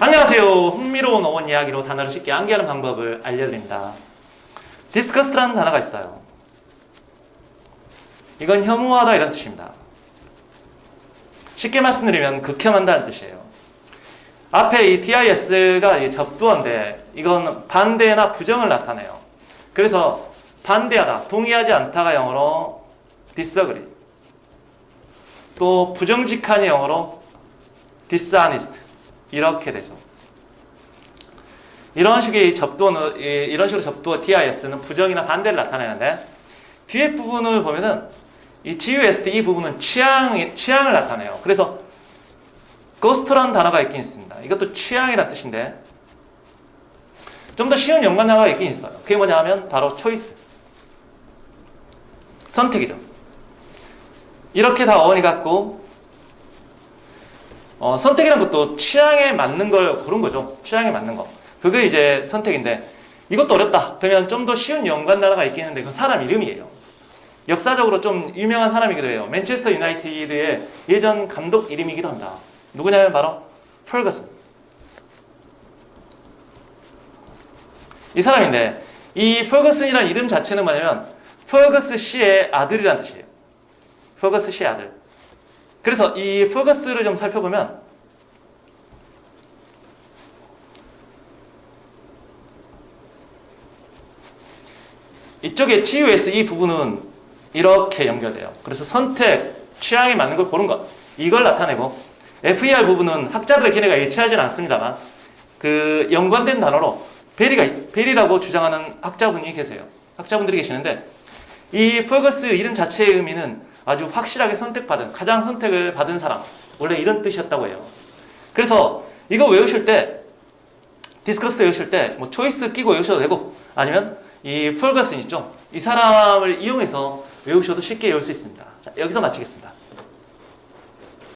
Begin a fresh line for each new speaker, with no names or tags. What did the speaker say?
안녕하세요. 흥미로운 어원 이야기로 단어를 쉽게 암기하는 방법을 알려드립니다. disgust라는 단어가 있어요. 이건 혐오하다 이런 뜻입니다. 쉽게 말씀드리면 극혐한다는 뜻이에요. 앞에 이 dis가 접두어인데 이건 반대나 부정을 나타내요. 그래서 반대하다, 동의하지 않다가 영어로 disagree. 또 부정직한이 영어로 dishonest. 이렇게 되죠. 이런 식의 이- 이런 식으로 접두어 dis는 부정이나 반대를 나타내는데 뒤에 부분을 보면은 이 gust 이 부분은 취향 취향을 나타내요. 그래서 ghost라는 단어가 있긴 있습니다. 이것도 취향이라는 뜻인데 좀 더 쉬운 연관 단어가 있긴 있어요. 그게 뭐냐 하면 바로 choice 선택이죠. 이렇게 다 어원이 같고 어, 선택이란 것도 취향에 맞는 걸 고른 거죠. 취향에 맞는 거. 그게 이제 선택인데 이것도 어렵다. 그러면 좀 더 쉬운 연관 단어가 있긴 한데 그건 사람 이름이에요. 역사적으로 좀 유명한 사람이기도 해요. 맨체스터 유나이티드의 예전 감독 이름이기도 합니다. 누구냐면 바로 펄거슨. 이 사람인데 이 펄거슨이라는 이름 자체는 뭐냐면 펄거스 씨의 아들이란 뜻이에요. 펄거스 씨의 아들. 그래서 이 퍼거스를 좀 살펴보면 이쪽에 GUS 이 부분은 이렇게 연결돼요. 그래서 선택, 취향에 맞는 걸 고른 것 이걸 나타내고 FER 부분은 학자들의 견해가 일치하지는 않습니다만 그 연관된 단어로 베리가 베리라고 주장하는 학자분이 계세요. 학자분들이 계시는데 이 퍼거스 이름 자체의 의미는 아주 확실하게 선택받은 가장 선택을 받은 사람 원래 이런 뜻이었다고 해요. 그래서 이거 외우실 때 디스커스 외우실 때 뭐 초이스 끼고 외우셔도 되고 아니면 이 폴거슨 있죠 이 사람을 이용해서 외우셔도 쉽게 외울 수 있습니다. 자 여기서 마치겠습니다.